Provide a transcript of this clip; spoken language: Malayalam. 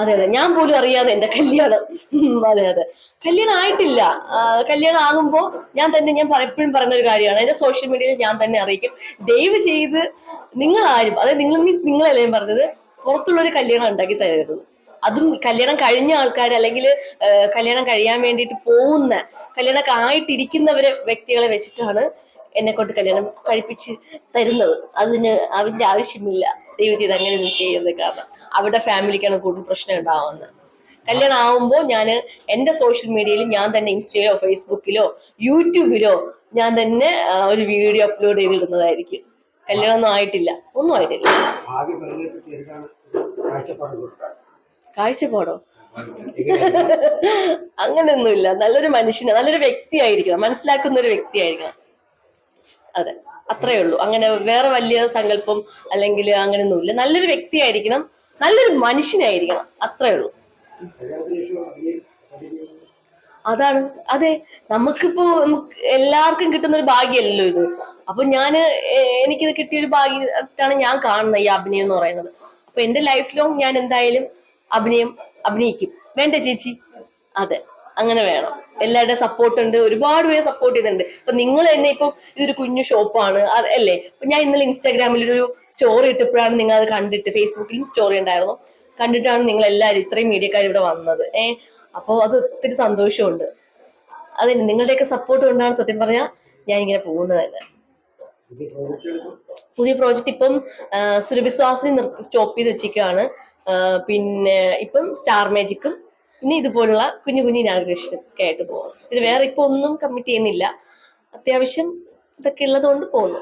അതെ അതെ. ഞാൻ പോലും അറിയാതെ എന്റെ കല്യാണം. അതെ അതെ. കല്യാണം ആയിട്ടില്ല. കല്യാണം ആകുമ്പോൾ ഞാൻ തന്നെ ഞാൻ എപ്പോഴും പറയുന്ന ഒരു കാര്യമാണ്. എന്റെ സോഷ്യൽ മീഡിയയിൽ ഞാൻ തന്നെ അറിയിക്കും. ദയവ് ചെയ്ത് നിങ്ങൾ ആരും അതായത് നിങ്ങൾ മീൻസ് നിങ്ങളല്ലേ ഞാൻ പറഞ്ഞത് പുറത്തുള്ളൊരു കല്യാണം ഉണ്ടാക്കി തരരുത്. അതും കല്യാണം കഴിഞ്ഞ ആൾക്കാർ അല്ലെങ്കിൽ കല്യാണം കഴിയാൻ വേണ്ടിയിട്ട് പോകുന്ന കല്യാണമൊക്കെ ആയിട്ടിരിക്കുന്നവരെ വ്യക്തികളെ വെച്ചിട്ടാണ് എന്നെ കൊണ്ട് കല്യാണം കഴിപ്പിച്ച് തരുന്നത്. അതിന് അതിന്റെ ആവശ്യമില്ല. ദൈവം ചെയ്ത് അങ്ങനെയൊന്നും ചെയ്യുന്നത് കാരണം അവരുടെ ഫാമിലിക്കാണ് കൂടുതൽ പ്രശ്നം ഉണ്ടാവുന്നത്. കല്യാണം ആവുമ്പോൾ ഞാൻ എന്റെ സോഷ്യൽ മീഡിയയിൽ ഞാൻ തന്നെ ഇൻസ്റ്റയിലോ ഫേസ്ബുക്കിലോ യൂട്യൂബിലോ ഞാൻ തന്നെ ഒരു വീഡിയോ അപ്ലോഡ് ചെയ്തിടുന്നതായിരിക്കും. കല്യാണം ഒന്നും ആയിട്ടില്ല. ഒന്നും ആയിട്ടില്ല. കാഴ്ചപ്പാടോ? അങ്ങനെയൊന്നുമില്ല. നല്ലൊരു മനുഷ്യന് നല്ലൊരു വ്യക്തിയായിരിക്കണം. മനസ്സിലാക്കുന്ന ഒരു വ്യക്തിയായിരിക്കണം. അതെ. അത്രേ ഉള്ളൂ. അങ്ങനെ വേറെ വലിയ സങ്കല്പം അല്ലെങ്കിൽ അങ്ങനെയൊന്നുമില്ല. നല്ലൊരു വ്യക്തിയായിരിക്കണം നല്ലൊരു മനുഷ്യനായിരിക്കണം. അത്രയേ ഉള്ളൂ. അതാണ്. അതെ നമുക്കിപ്പോ നമുക്ക് എല്ലാവർക്കും കിട്ടുന്ന ഒരു ഭാഗ്യമല്ലല്ലോ ഇത്. അപ്പൊ ഞാൻ എനിക്ക് എനിക്കിത് കിട്ടിയൊരു ഭാഗ്യമായിട്ടാണ് ഞാൻ കാണുന്നത് ഈ അഭിനയം എന്ന് പറയുന്നത്. അപ്പൊ എന്റെ ലൈഫ് ലോങ് ഞാൻ എന്തായാലും അഭിനയം അഭിനയിക്കും. വേണ്ട ചേച്ചി? അതെ. അങ്ങനെ വേണം. എല്ലാവരുടെ സപ്പോർട്ട് ഉണ്ട്. ഒരുപാട് പേര് സപ്പോർട്ട് ചെയ്തിട്ടുണ്ട്. അപ്പൊ നിങ്ങൾ തന്നെ ഇപ്പൊ ഇതൊരു കുഞ്ഞു ഷോപ്പാണ് അല്ലേ? ഞാൻ ഇന്നലെ ഇൻസ്റ്റാഗ്രാമിൽ ഒരു സ്റ്റോറി ഇട്ടപ്പോഴാണ് നിങ്ങൾ അത് കണ്ടിട്ട് ഫേസ്ബുക്കിലും സ്റ്റോറി ഉണ്ടായിരുന്നു. കണ്ടിട്ടാണ് നിങ്ങൾ എല്ലാവരും ഇത്രയും മീഡിയക്കാർ ഇവിടെ വന്നത്. ഏഹ് അപ്പോൾ അത് ഒത്തിരി സന്തോഷമുണ്ട്. അതെ നിങ്ങളുടെയൊക്കെ സപ്പോർട്ട് കൊണ്ടാണ് സത്യം പറഞ്ഞാൽ ഞാൻ ഇങ്ങനെ പോകുന്നത് തന്നെ. പുതിയ പ്രോജക്റ്റ് ഇപ്പം സുരഭിശ്വാസി നിർത്തി സ്റ്റോപ്പ് ചെയ്ത് വെച്ചിരിക്കുകയാണ്. പിന്നെ ഇപ്പം സ്റ്റാർ മാജിക്കും പിന്നെ ഇതുപോലുള്ള കുഞ്ഞു കുഞ്ഞു ഇനാഗ്രേഷനും ഒക്കെ ആയിട്ട് പോകുന്നു പിന്നെ വേറെ ഇപ്പൊ ഒന്നും കമ്മിറ്റ് ചെയ്യുന്നില്ല. അത്യാവശ്യം ഇതൊക്കെ ഉള്ളതുകൊണ്ട് പോകുന്നു